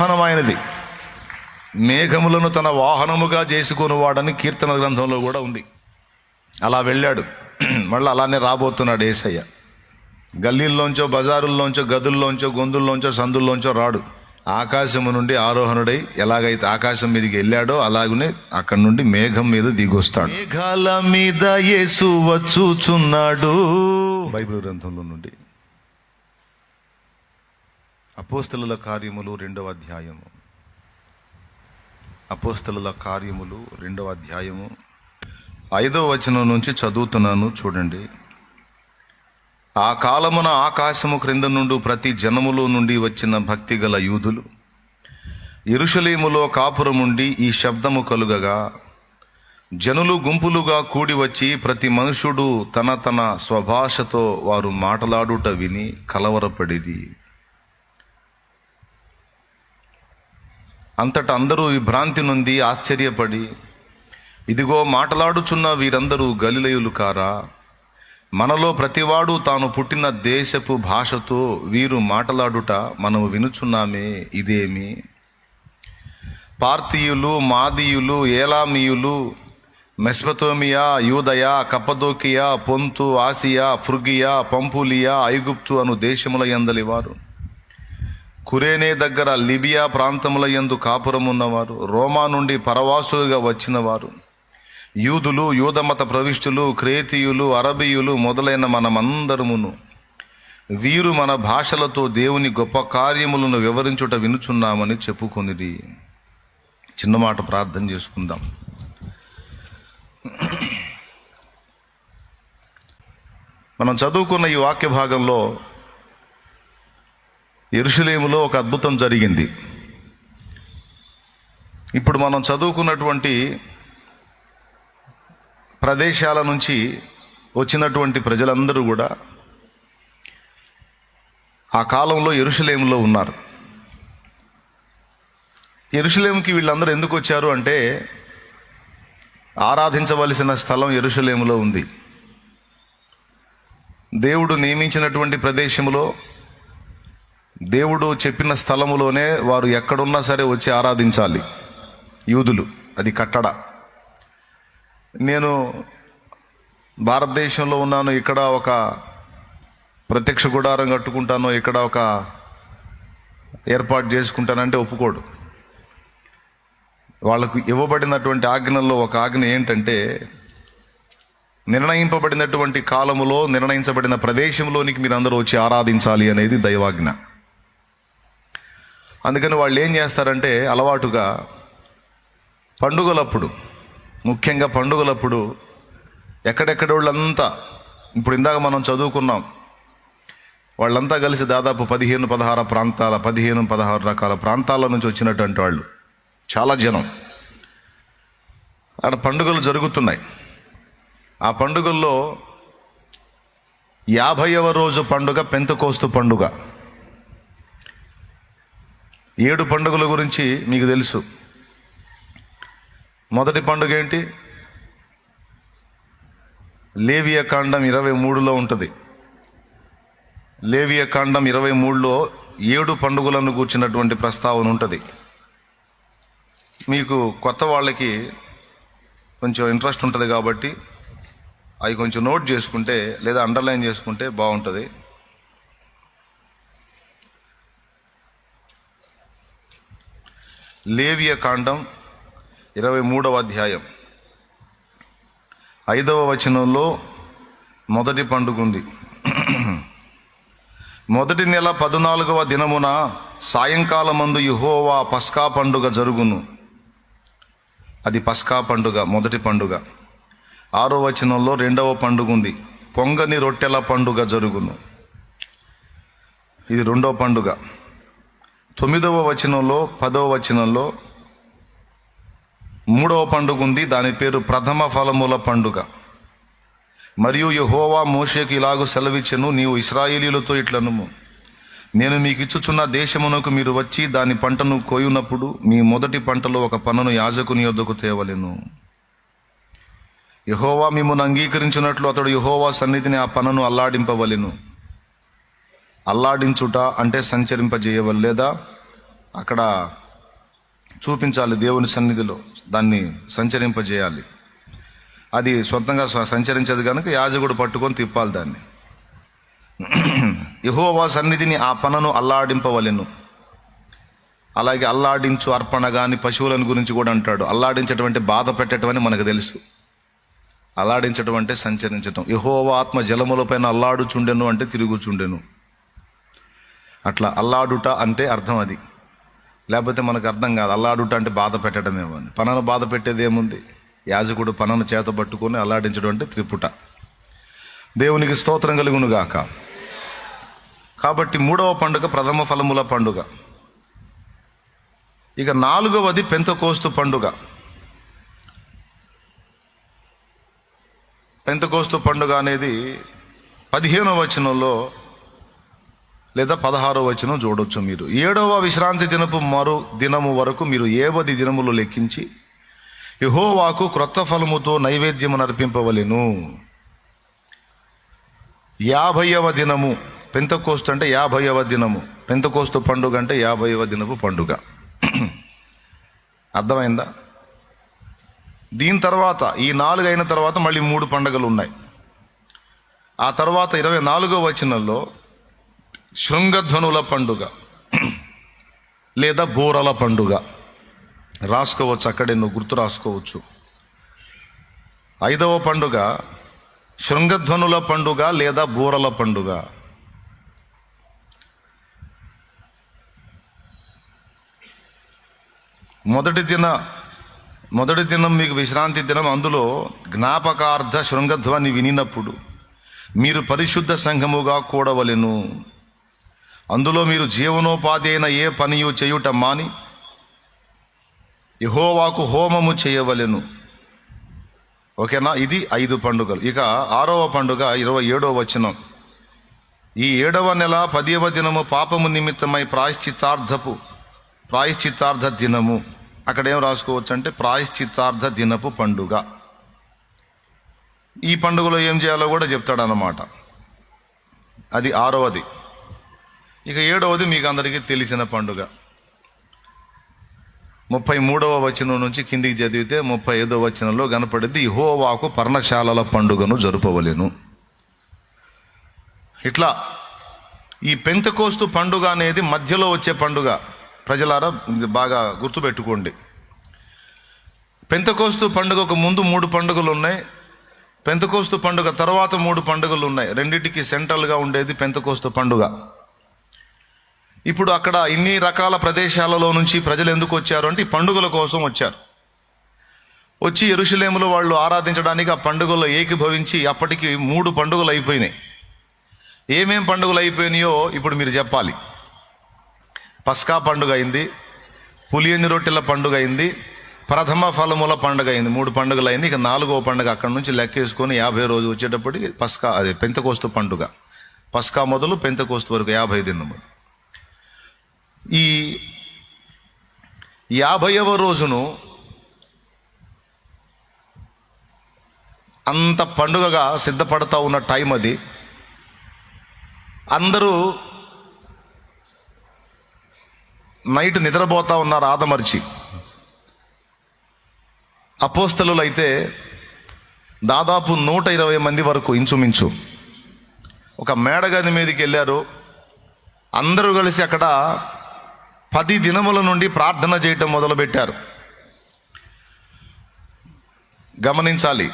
వాహనం ఆయనది మేఘములను తన వాహనముగా చేసుకుని వాడని కీర్తన గ్రంథంలో కూడా ఉంది. అలా వెళ్ళాడు. మళ్ళీ అలానే రాబోతున్నాడు ఏసయ్య. గల్లీల్లోంచో బజారుల్లోంచో గదుల్లోంచో గొంతుల్లోంచో సందుల్లోంచో రాడు. ఆకాశము నుండి ఆరోహణుడై ఎలాగైతే ఆకాశం మీదకి వెళ్ళాడో అలాగనే అక్కడి నుండి మేఘం మీద దిగొస్తాడు. మేఘాల మీద యేసు వచ్చుచున్నాడు. బైబిల్ గ్రంథంలో నుండి. అపోస్తలుల కార్యములు రెండవ అధ్యాయము. అపోస్తలుల కార్యములు రెండవ అధ్యాయము. ఐదవ వచనం నుంచి చదువుతున్నాను చూడండి. ఆ కాలమున ఆకాశము క్రింద నుండి ప్రతి జనములో నుండి వచ్చిన భక్తి గల యూదులు ఇరుషలేములో కాపురముండి ఈ శబ్దము కలుగగా జనులు గుంపులుగా కూడి వచ్చి ప్రతి మనుషుడు తన తన స్వభాషతో వారు మాటలాడుట విని కలవరపడిది అంతటా అందరూ విభ్రాంతి నుండి ఆశ్చర్యపడి ఇదిగో మాటలాడుచున్న వీరందరూ గలిలయులు కారా? మనలో ప్రతివాడు తాను పుట్టిన దేశపు భాషతో వీరు మాటలాడుట మనము వినుచున్నామే ఇదేమి? పార్తీయులు మాదీయులు ఏలామీయులు మెస్పతోమియా యూదయ కప్పదోకియా పొంతు ఆసియా ఫుర్గియా పంపులియా ఐగుప్తు అను దేశముల ఎందలి వారు. కురేనే దగ్గర లిబియా ప్రాంతముల యందు కాపురమున్నవారు రోమా నుండి పరవాసులుగా వచ్చినవారు. యూదులు యూదమత ప్రవిష్టులు క్రేతీయులు అరబీయులు మొదలైన మనమందరమును వీరు మన భాషలతో దేవుని గొప్ప కార్యములను వివరించుట వినుచున్నామని చెప్పుకొనిది చిన్న మాట ప్రార్థన చేసుకుందాం. మనం చదువుకున్న ఈ వాక్య భాగంలో ఎరుషులేములో ఒక అద్భుతం జరిగింది. ఇప్పుడు మనం చదువుకున్నటువంటి ప్రదేశాల నుంచి వచ్చినటువంటి ప్రజలందరూ కూడా ఆ కాలంలో ఎరుషలేములో ఉన్నారు. ఎరుషలేంకి వీళ్ళందరూ ఎందుకు వచ్చారు అంటే ఆరాధించవలసిన స్థలం ఎరుషలేములో ఉంది. దేవుడు నియమించినటువంటి ప్రదేశంలో దేవుడు చెప్పిన స్థలములోనే వారు ఎక్కడున్నా సరే వచ్చి ఆరాధించాలి. యూదులు అది కట్టడ. నేను భారతదేశంలో ఉన్నాను ఇక్కడ ఒక ప్రత్యక్ష గుడారం కట్టుకుంటాను ఇక్కడ ఒక ఏర్పాటు చేసుకుంటానంటే ఒప్పుకోడు. వాళ్ళకు ఇవ్వబడినటువంటి ఆజ్ఞల్లో ఒక ఆజ్ఞ ఏంటంటే నిర్ణయింపబడినటువంటి కాలములో నిర్ణయించబడిన ప్రదేశంలోనికి మీరు అందరూ వచ్చి ఆరాధించాలి అనేది దైవాజ్ఞ. అందుకని వాళ్ళు ఏం చేస్తారంటే అలవాటుగా పండుగలప్పుడు ముఖ్యంగా పండుగలప్పుడు ఎక్కడెక్కడ వాళ్ళంతా ఇప్పుడు ఇందాక మనం చదువుకున్నాం వాళ్ళంతా కలిసి దాదాపు పదిహేను పదహారు ప్రాంతాల పదిహేను పదహారు రకాల ప్రాంతాల నుంచి వచ్చినటువంటి వాళ్ళు. చాలా జనం. అక్కడ పండుగలు జరుగుతున్నాయి. ఆ పండుగల్లో యాభైవ రోజు పండుగ పెంతకోస్తు పండుగ. ఏడు పండుగల గురించి మీకు తెలుసు. మొదటి పండుగ ఏంటి? లేవియ కాండం ఇరవై మూడులో ఉంటుంది. లేవియ కాండం ఇరవై మూడులో ఏడు పండుగలను కూర్చున్నటువంటి ప్రస్తావన ఉంటుంది. మీకు కొత్త వాళ్ళకి కొంచెం ఇంట్రెస్ట్ ఉంటుంది కాబట్టి అవి కొంచెం నోట్ చేసుకుంటే లేదా అండర్లైన్ చేసుకుంటే బాగుంటుంది. లేవియ కాండం ఇరవై మూడవ అధ్యాయం. ఐదవ వచనంలో మొదటి పండుగ ఉంది మొదటి నెల పద్నాలుగవ దినమున సాయంకాలమందు యుహోవా పస్కా పండుగ జరుగును. అది పస్కా పండుగ మొదటి పండుగ. ఆరో వచనంలో రెండవ పండుగ ఉంది పొంగని రొట్టెల పండుగ జరుగును. ఇది రెండవ పండుగ. తొమ్మిదవ వచనంలో పదవ వచనంలో మూడవ పండుగ ఉంది. దాని పేరు ప్రథమ ఫలముల పండుగ. మరియు యహోవా మోషేకి ఇలాగూ సెలవిచ్చను నీవు ఇస్రాయేలీలతో ఇట్లనుము. నేను మీకు ఇచ్చుచున్న దేశమునకు మీరు వచ్చి దాని పంటను కోయునప్పుడు మీ మొదటి పంటలో ఒక పనను యాజకుని యొద్దకు తేవలెను. యహోవా మిమ్మల్ని అంగీకరించినట్లు అతడు యహోవా సన్నిధిని ఆ పనను అల్లాడింపవలెను. అల్లాడించుట అంటే సంచరింపజేయవల్ లేదా అక్కడ చూపించాలి దేవుని సన్నిధిలో దాన్ని సంచరింపజేయాలి. అది సొంతంగా సంచరించదు కనుక యాజకుడు పట్టుకొని తిప్పాలి దాన్ని. యహోవా సన్నిధిని ఆ పనను అల్లాడింపవలెను. అలాగే అల్లాడించు అర్పణ కానీ పశువులను గురించి కూడా అంటాడు. అల్లాడించటం అంటే బాధ పెట్టడం అని మనకు తెలుసు. అల్లాడించటం అంటే సంచరించటం. యహోవా ఆత్మ జలములపైన అల్లాడుచుండెను అంటే తిరుగుచుండెను. అట్లా అల్లాడుట అంటే అర్థం అది. లేకపోతే మనకు అర్థం కాదు. అల్లాడుట అంటే బాధ పెట్టడమేమో అని. పనను బాధ పెట్టేది ఏముంది యాజకుడు పనను చేత పట్టుకొని అల్లాడించడం అంటే త్రిపుట. దేవునికి స్తోత్రం కలుగునుగాక కాబట్టి మూడవ పండుగ ప్రథమ ఫలముల పండుగ. ఇక నాలుగవది పెంతకోస్తు పండుగ. పెంతకోస్తు పండుగ అనేది పదిహేనవ వచనంలో లేదా పదహారో వచనం చూడొచ్చు మీరు. ఏడవ విశ్రాంతి దినపు మరు దినము వరకు మీరు ఏవది దినములు లెక్కించి యహోవాకు క్రొత్త ఫలముతో నైవేద్యము నర్పింపవలెను. యాభైవ దినము పెంతకోస్తు అంటే యాభైవ దినము. పెంతకోస్తు పండుగ అంటే యాభైవ దినపు పండుగ. అర్థమైందా? దీని తర్వాత ఈ నాలుగు అయిన తర్వాత మళ్ళీ మూడు పండుగలు ఉన్నాయి. ఆ తర్వాత ఇరవై నాలుగో వచనంలో శృంగధ్వనుల పండుగ లేదా బోరల పండుగ. రాసుకోవచ్చు అక్కడే నువ్వు గుర్తు రాసుకోవచ్చు. ఐదవ పండుగ శృంగధ్వనుల పండుగ లేదా బూరల పండుగ. మొదటి దిన మొదటి దినం మీకు విశ్రాంతి దినం అందులో జ్ఞాపకార్థ శృంగధ్వని వినినప్పుడు మీరు పరిశుద్ధ సంఘముగా కూడవలెను. అందులో మీరు జీవనోపాధి అయిన ఏ పనియు చేయుట మాని యహోవాకు హోమము చేయవలెను. ఓకేనా? ఇది ఐదు పండుగలు. ఇక ఆరవ పండుగ ఇరవై ఏడవ వచనం. ఈ ఏడవ నెల పదివ దినము పాపము నిమిత్తమై ప్రాయశ్చిత్తార్థపు ప్రాయశ్చిత్తార్థ దినము. అక్కడ ఏం రాసుకోవచ్చు అంటే ప్రాయశ్చిత్తార్థ దినపు పండుగ. ఈ పండుగలో ఏం చేయాలో కూడా చెప్తాడనమాట అది ఆరవది. ఇక ఏడవది మీకు అందరికీ తెలిసిన పండుగ. ముప్పై మూడవ వచనం నుంచి కిందికి చదివితే ముప్పై ఐదవ వచనంలో కనపడింది ఇహోవాకు పర్ణశాలల పండుగను జరుపవలేను. ఇట్లా ఈ పెంతకోస్తు పండుగ అనేది మధ్యలో వచ్చే పండుగ. ప్రజలారా బాగా గుర్తుపెట్టుకోండి. పెంతకోస్తు పండుగకు ముందు మూడు పండుగలు ఉన్నాయి పెంతకోస్తు పండుగ తర్వాత మూడు పండుగలు ఉన్నాయి రెండింటికి సెంట్రల్గా ఉండేది పెంతకోస్తు పండుగ. ఇప్పుడు అక్కడ ఇన్ని రకాల ప్రదేశాలలో నుంచి ప్రజలు ఎందుకు వచ్చారు అంటే ఈ పండుగల కోసం వచ్చారు. వచ్చి ఎరుషలేములో వాళ్ళు ఆరాధించడానికి ఆ పండుగల్లో ఏకీభవించి అప్పటికి మూడు పండుగలు అయిపోయినాయి. ఏమేం పండుగలు అయిపోయినాయో ఇప్పుడు మీరు చెప్పాలి. పస్కా పండుగ అయింది పులియని రొట్టెల పండుగ అయింది ప్రథమ ఫలముల పండుగ అయింది. మూడు పండుగలు అయింది. ఇక నాలుగో పండుగ అక్కడ నుంచి లెక్కేసుకొని యాభై రోజు వచ్చేటప్పటికి పస్కా అదే పెంతకోస్తు పండుగ. పస్కా మొదలు పెంతకోస్తు వరకు యాభై దినములు. ఈ యాభైవ రోజును అంత పండుగగా సిద్ధపడతా ఉన్న టైం అది. అందరూ నైట్ నిద్రపోతా ఉన్నారు ఆదమర్చి. అపోస్తలు అయితే దాదాపు నూట ఇరవై మంది వరకు ఇంచుమించు. ఒక మేడగది మీదకి వెళ్ళారు. అందరూ కలిసి అక్కడ పది దినముల నుండి ప్రార్థన చేయటం మొదలుపెట్టారు. గమనించాలి.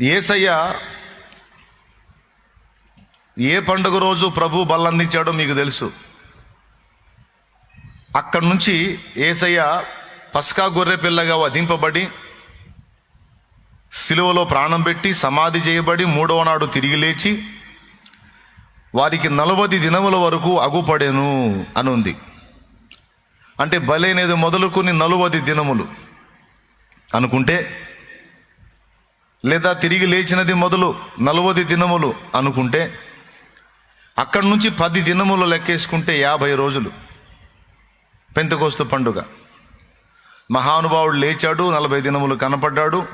ఏసయ్య ఏ పండుగ రోజు ప్రభు బల్లందించాడో మీకు తెలుసు. అక్కడి నుంచి ఏసయ్య పస్కా గొర్రె పిల్లగా వధింపబడి సిలువలో ప్రాణం పెట్టి సమాధి చేయబడి మూడవ నాడు తిరిగి లేచి వారికి నలవది దినముల వరకు అగుపడెను అనుంది. అంటే బలైనది మొదలుకొని నలువది దినములు అనుకుంటే లేదా తిరిగి లేచినది మొదలు నలవది దినములు అనుకుంటే అక్కడి నుంచి పది దినములు లెక్కేసుకుంటే యాభై రోజులు. పెంతకోస్తు పండుగ. మహానుభావుడు లేచాడు నలభై దినములు కనపడ్డాడు.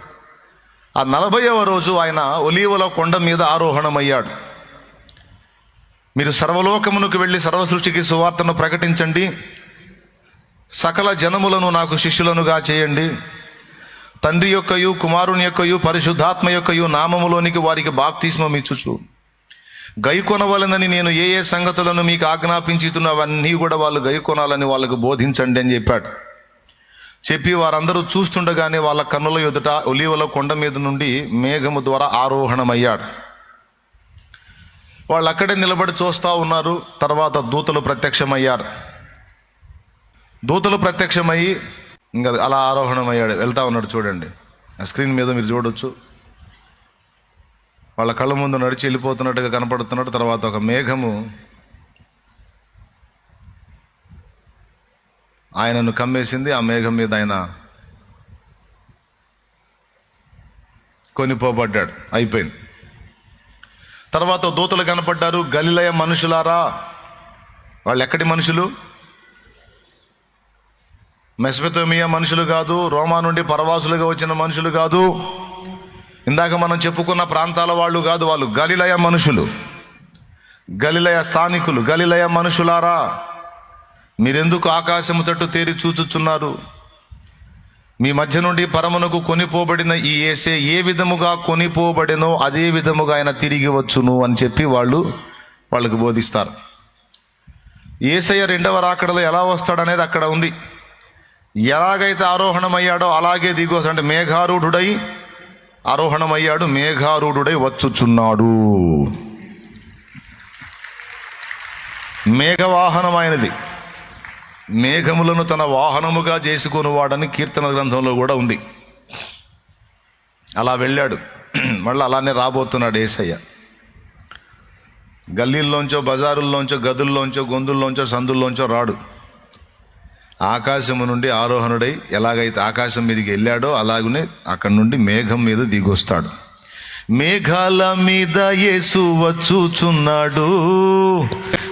ఆ నలభైవ రోజు ఆయన ఒలీవల కొండ మీద ఆరోహణమయ్యాడు. మీరు సర్వలోకమునకు వెళ్ళి సర్వ సృష్టికి సువార్తను ప్రకటించండి. సకల జనములను నాకు శిష్యులనుగా చేయండి. తండ్రి యొక్కయు కుమారుని యొక్కయు పరిశుద్ధాత్మ యొక్కయు నామములోనికి వారికి బాప్తిస్మం ఇచ్చుచు. గైకొనవలనని నేను ఏ ఏ సంగతులను మీకు ఆజ్ఞాపించుతున్నవన్నీ కూడా వాళ్ళు గైకొనాలని వాళ్ళకు బోధించండి అని చెప్పాడు. చెప్పి వారందరూ చూస్తుండగానే వాళ్ళ కన్నుల ఎదుట ఒలీవల కొండ మీద నుండి మేఘము ద్వారా ఆరోహణమయ్యాడు. వాళ్ళు అక్కడే నిలబడి చూస్తూ ఉన్నారు. తర్వాత దూతలు ప్రత్యక్షమయ్యారు. దూతలు ప్రత్యక్షమయ్యి ఇంకా అలా ఆరోహణమయ్యాడు. వెళ్తా ఉన్నాడు చూడండి. ఆ స్క్రీన్ మీద మీరు చూడొచ్చు. వాళ్ళ కళ్ళ ముందు నడిచి వెళ్ళిపోతున్నట్టుగా కనపడుతున్నాడు. తర్వాత ఒక మేఘము ఆయనను కమ్మేసింది. ఆ మేఘం మీద ఆయన కొనిపోబడ్డాడు. అయిపోయింది. తర్వాత దూతలు కనపడ్డారు గలిలయ మనుషులారా. వాళ్ళు ఎక్కడి మనుషులు? మెస్పెతోమియా మనుషులు కాదు రోమా నుండి పరవాసులుగా వచ్చిన మనుషులు కాదు. ఇందాక మనం చెప్పుకున్న ప్రాంతాల వాళ్ళు కాదు వాళ్ళు గలిలయ మనుషులు. గలిలయ స్థానికులు గలిలయ మనుషులారా. మీరెందుకు ఆకాశము తట్టు తేరి చూచుచున్నారు? మీ మధ్య నుండి పరమునకు కొనిపోబడిన ఈ ఏసే ఏ విధముగా కొనిపోబడినో అదే విధముగా ఆయన తిరిగి వచ్చును అని చెప్పి వాళ్ళు వాళ్ళకు బోధిస్తారు. ఏసయ్య రెండవ రాకడలో ఎలా వస్తాడనేది అక్కడ ఉంది. ఎలాగైతే ఆరోహణమయ్యాడో అలాగే దిగోస్ అంటే మేఘారూఢుడై ఆరోహణమయ్యాడు మేఘారూఢుడై వచ్చుచున్నాడు. మేఘవాహనం ఆయనది మేఘములను తన వాహనముగా చేసుకొని వాడని కీర్తన గ్రంథంలో కూడా ఉంది. అలా వెళ్ళాడు. మళ్ళీ అలానే రాబోతున్నాడు ఏసయ్య. గల్లీల్లోంచో బజారుల్లోంచో గదుల్లోంచో గొంతుల్లోంచో సందుల్లోంచో రాడు. ఆకాశము నుండి ఆరోహణుడై ఎలాగైతే ఆకాశం మీదకి వెళ్ళాడో అలాగనే అక్కడి నుండి మేఘం మీద దిగొస్తాడు. మేఘాల మీద యేసు వచ్చుచున్నాడు.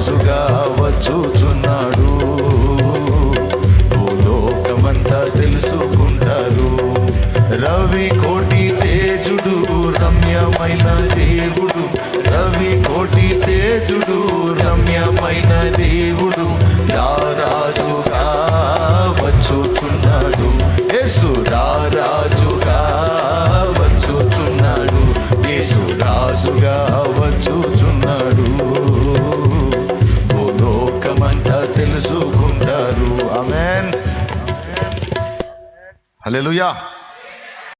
రాజుగా వచ్చుచున్నాడు Hallelujah.